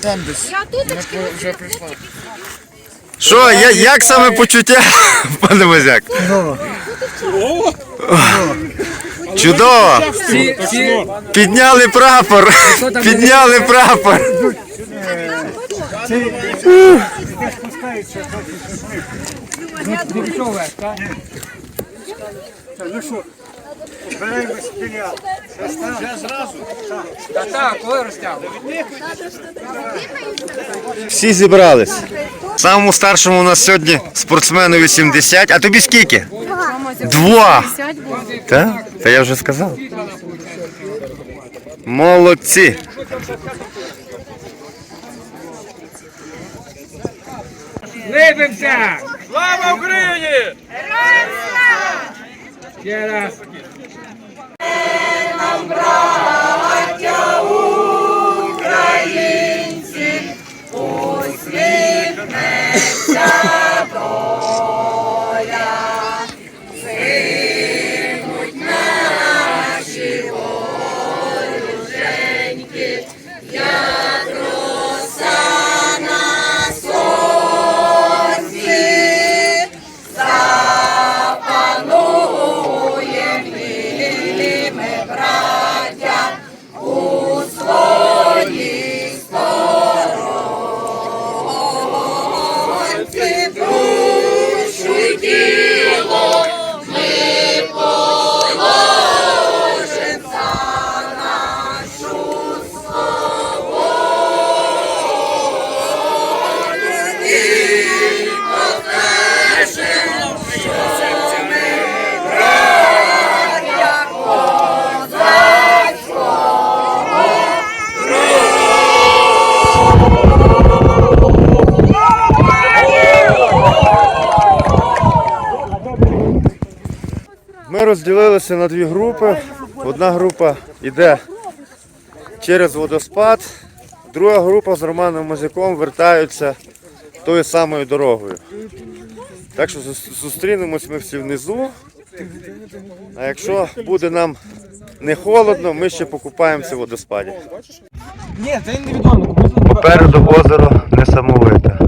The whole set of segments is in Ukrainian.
Там десь. Я туточки. Вже прийшла. Що, я, як саме почуття, пане Мазяк? Чудово! Всі, всі, Підняли прапор! Підняли прапор! Ну що, спіля. Так, так, коли? Всі зібрались. Самому старшому у нас сьогодні спортсмену 80. А тобі скільки? Два. Так? Та я вже сказав. Молодці. Либимося! Слава Україні! Героям слава! Ще раз. Ми розділилися на дві групи. Одна група йде через водоспад, друга група з Романом Мазяком вертаються тою самою дорогою. Так що зустрінемось ми всі внизу. А якщо буде нам не холодно, ми ще покупаємося в водоспаді. Ні, це невідомо. Попереду озеро несамовите.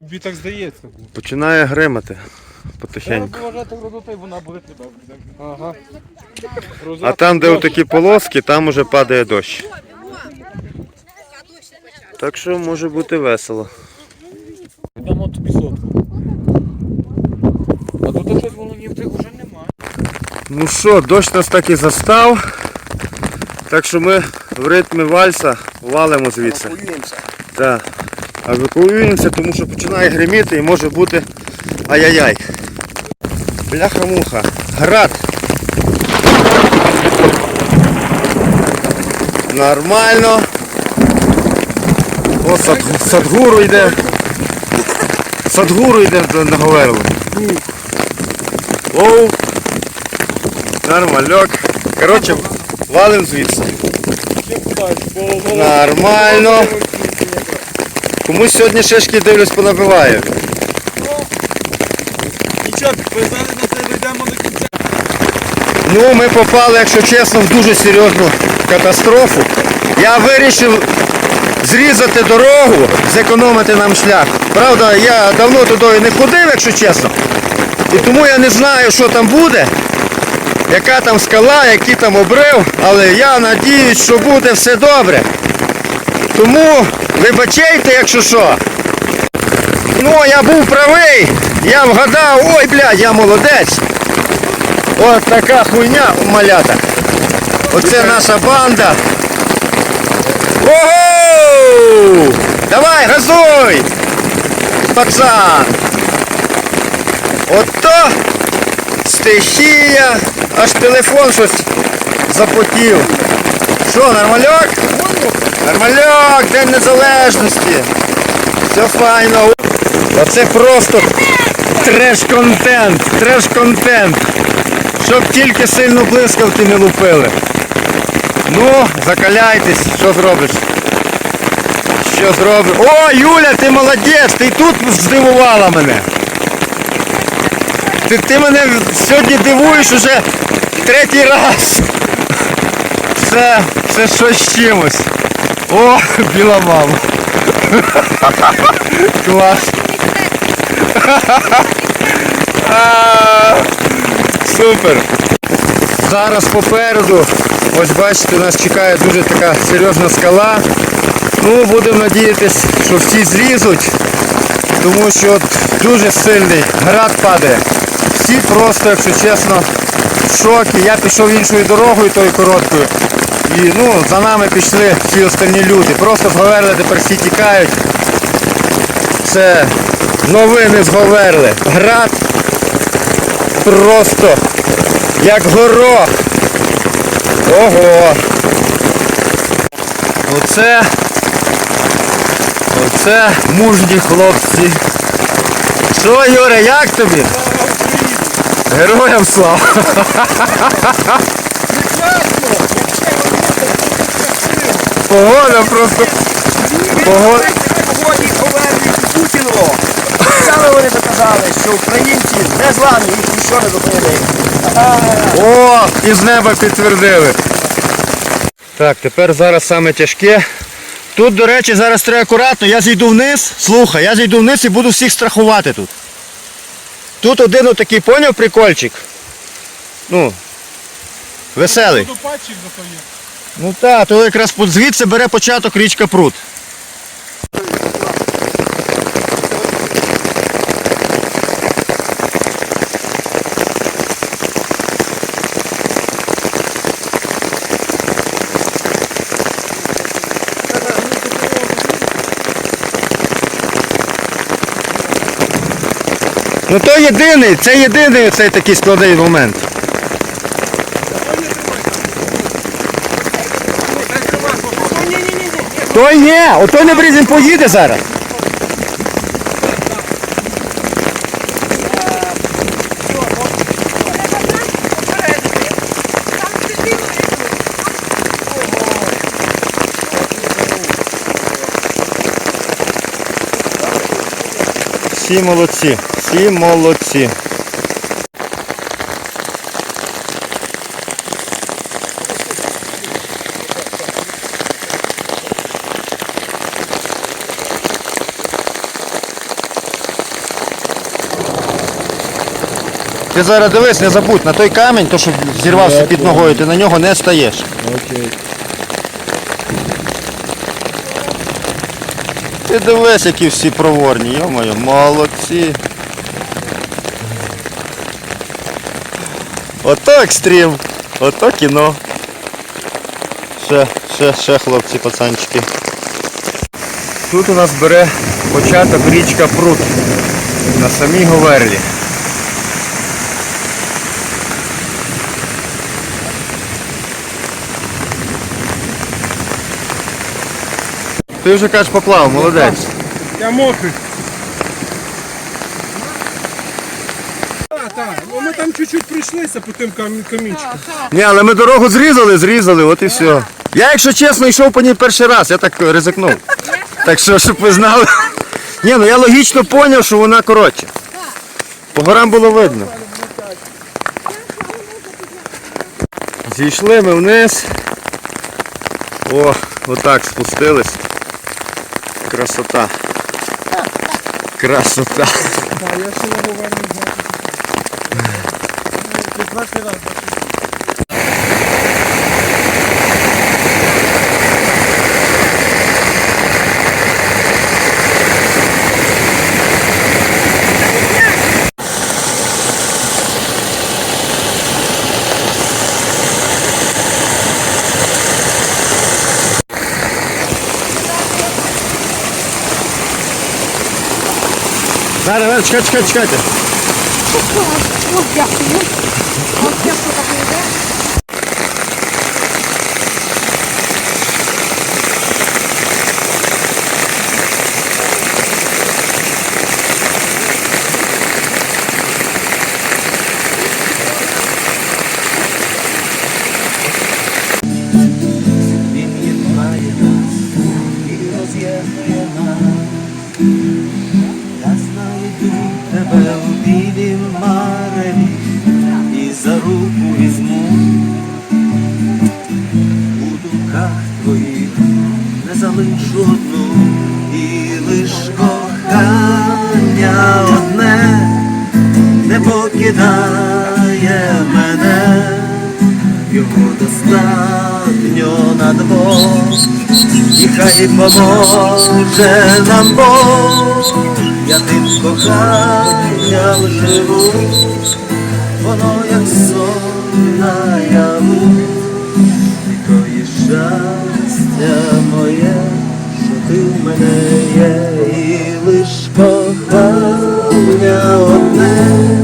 Тобі так здається. Починає гримати потихеньку. Вважати грозоту, і вона буде тебе. Ага. А там, де отакі полоски, там уже падає дощ. Так що може бути весело. Дамо тобі сотку. А тут щось воно ні в тих вже немає. Ну що, дощ нас так і застав. Так що ми в ритмі вальса валимо звідси. Так. Евакуюємося, тому що починає гриміти і може бути ай-яй-яй. Бляха-муха. Град. Нормально. О, сад, садгуру йде. Садгуру йде на Говерло. Оу. Нормальок. Коротше, валим звідси. Нормально. Комусь сьогодні шишки дивлюсь понабиваю. Нічого, підписали на це дійдемо до кінця. Ну, ми попали, якщо чесно, в дуже серйозну катастрофу. Я вирішив зрізати дорогу, зекономити нам шлях. Правда, я давно туди не ходив, якщо чесно. І тому я не знаю, що там буде, яка там скала, який там обрив, але я надіюсь, що буде все добре. Тому вибачайте, якщо що. Ну, я був правий, я вгадав, ой, блядь, я молодець. Ось така хуйня малята. Оце наша банда. Ого! Давай, газуй! Пацан! Ото стихія, аж телефон щось запотів. Що, нормальок? Нормальок, День Незалежності. Все файно. Оце просто треш-контент, треш-контент. Щоб тільки сильно блискавки не лупили. Ну, закаляйтесь, що зробиш? Що зробиш? О, Юля, ти молодець, ти тут здивувала мене. Ти, ти мене сьогодні дивуєш уже третій раз. Це, це щось чимось. О, біла мама. Клас. А, Супер. Зараз попереду, ось бачите, нас чекає дуже така серйозна скала. Ну, будемо надіятися, що всі злізуть, тому що от дуже сильний град падає. Всі просто, якщо чесно, в шокі. Я пішов іншою дорогою, тою короткою. І ну, за нами пішли всі остальні люди. Просто з Говерли тепер всі тікають. Це новини з Говерли. Град просто як горох. Ого. Оце. Оце мужні хлопці. Що, Юре, як тобі? Героям слава! Погода просто. Погода. Погоді повернуть Путіну. Саме вони доказали, що українці не зламні, їх ніщо не зупинить. О, із неба підтвердили. Так, тепер зараз саме тяжке. Тут, до речі, зараз треба акуратно. Я зійду вниз. Слухай, я зійду вниз і буду всіх страхувати тут. Тут один отакий, поняв прикольчик? Ну, веселий. Водопадчик зато є. Ну так, то якраз звідси бере початок річка Прут. Ну то єдиний, це єдиний цей такий складний момент. Той ні, ото не брізем поїде зараз. Всі молодці, всі молодці. Ти зараз дивись, не забудь, на той камінь, то що зірвався під ногою, ти на нього не стаєш. Окей. Ти дивись, які всі проворні, йо-моє, молодці. Ото екстрім, ото кіно. Ще, ще, ще хлопці, пацанчики. Тут у нас бере початок річка Прут на самій Говерлі. Ти вже кажеш поплав, молодець. Я мокрий. Так, так. Ну ми там чуть-чуть прийшлися по тим камін- камінчикам. Ні, але ми дорогу зрізали, зрізали, от і все. Я, якщо чесно, йшов по ній перший раз, я так ризикнув. Так що, щоб ви знали. Ні, ну я логічно зрозумів, що вона коротша. По горам було видно. Зійшли ми вниз. О, отак спустились. Красота. Красота. А я ще верну зараз, чекайте, чекайте, чекайте. Він достатньо на двох, і хай поможе нам Бог, я тим коханням живу, воно як сон наяву, і то є щастя моє, що ти в мене є, і лиш кохання одне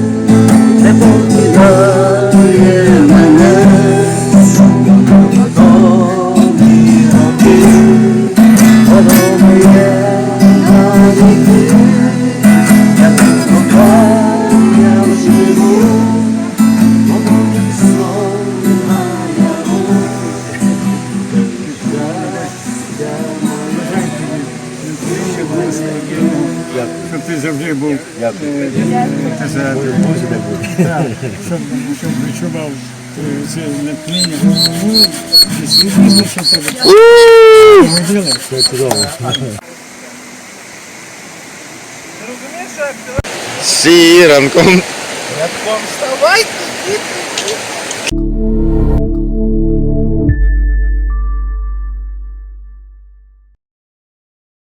відчував е, це натхнення. Ну, і світло, що в